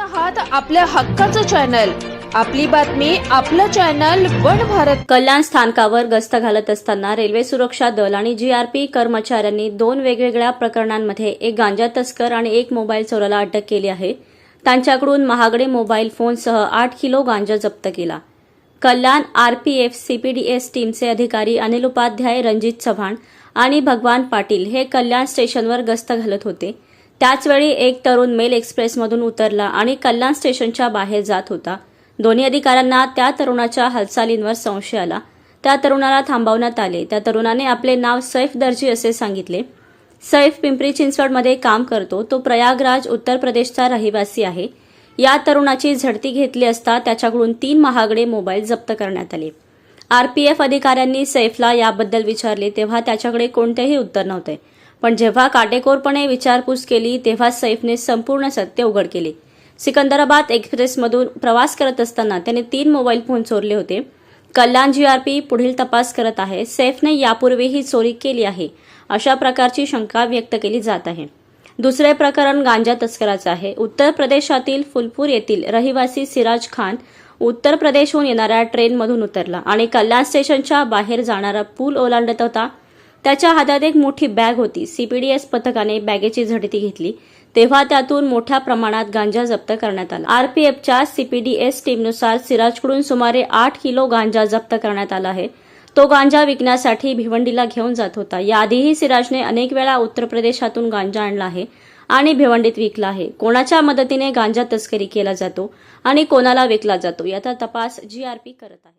आहात आपल्या हक्काचं चॅनल. आपली बातमी आपलं चॅनल वन भारत. कल्याण स्थानकावर गस्त घालत असताना रेल्वे सुरक्षा दल आणि जीआरपी कर्मचाऱ्यांनी दोन वेगवेगळ्या प्रकरणांमध्ये एक गांजा तस्कर आणि एक मोबाईल चोराला अटक केली आहे. त्यांच्याकडून महागडे मोबाईल फोनसह आठ किलो गांजा जप्त केला. कल्याण आरपीएफ सीपीडीएस टीमचे अधिकारी अनिल उपाध्याय रणजित चव्हाण आणि भगवान पाटील हे कल्याण स्टेशनवर गस्त घालत होते. त्याचवेळी एक तरुण मेल एक्सप्रेसमधून उतरला आणि कल्याण स्टेशनच्या बाहेर जात होता. दोन्ही अधिकाऱ्यांना त्या तरुणाच्या हालचालींवर संशय आला. त्या तरुणाला थांबवण्यात आले. त्या तरुणाने आपले नाव सैफ दर्जी असे सांगितले. सैफ पिंपरी चिंचवडमध्ये काम करतो. तो प्रयागराज उत्तर प्रदेशचा रहिवासी आहे. या तरुणाची झडती घेतली असता त्याच्याकडून तीन महागडे मोबाईल जप्त करण्यात आले. आरपीएफ अधिकाऱ्यांनी सैफला याबद्दल विचारले तेव्हा त्याच्याकडे कोणतेही उत्तर नव्हते. पण जेव्हा काटेकोरपणे विचारपूस केली तेव्हा सैफने संपूर्ण सत्य उघड केले. सिकंदराबाद एक्सप्रेसमधून प्रवास करत असताना त्याने तीन मोबाईल फोन चोरले होते. कल्याण जीआरपी पुढील तपास करत आहे. सैफने यापूर्वीही चोरी केली आहे अशा प्रकारची शंका व्यक्त केली जात आहे. दुसरे प्रकरण गांजा तस्कराचं आहे. उत्तर प्रदेशातील फुलपूर येथील रहिवासी सिराज खान उत्तर प्रदेशहून येणाऱ्या ट्रेनमधून उतरला आणि कल्याण स्टेशनच्या बाहेर जाणारा पूल ओलांडत होता. त्याच्या हातात एक मोठी बॅग होती. सीपीडीएस पथकाने बॅगेची झडती घेतली. तेव्हा त्यातून मोठ्या प्रमाणात गांजा जप्त करण्यात आला. आरपीएफच्या सीपीडीएस टीमनुसार सिराजकडून सुमारे आठ किलो गांजा जप्त करण्यात आला आहे. तो गांजा विकण्यासाठी भिवंडीला घेऊन जात होता. याआधीही सिराजने अनेक वेळा उत्तर प्रदेशातून गांजा आणला आहे आणि भिवंडीत विकला आहे. कोणाच्या मदतीने गांजा तस्करी केला जातो आणि कोणाला विकला जातो याचा तपास जीआरपी करत आहे.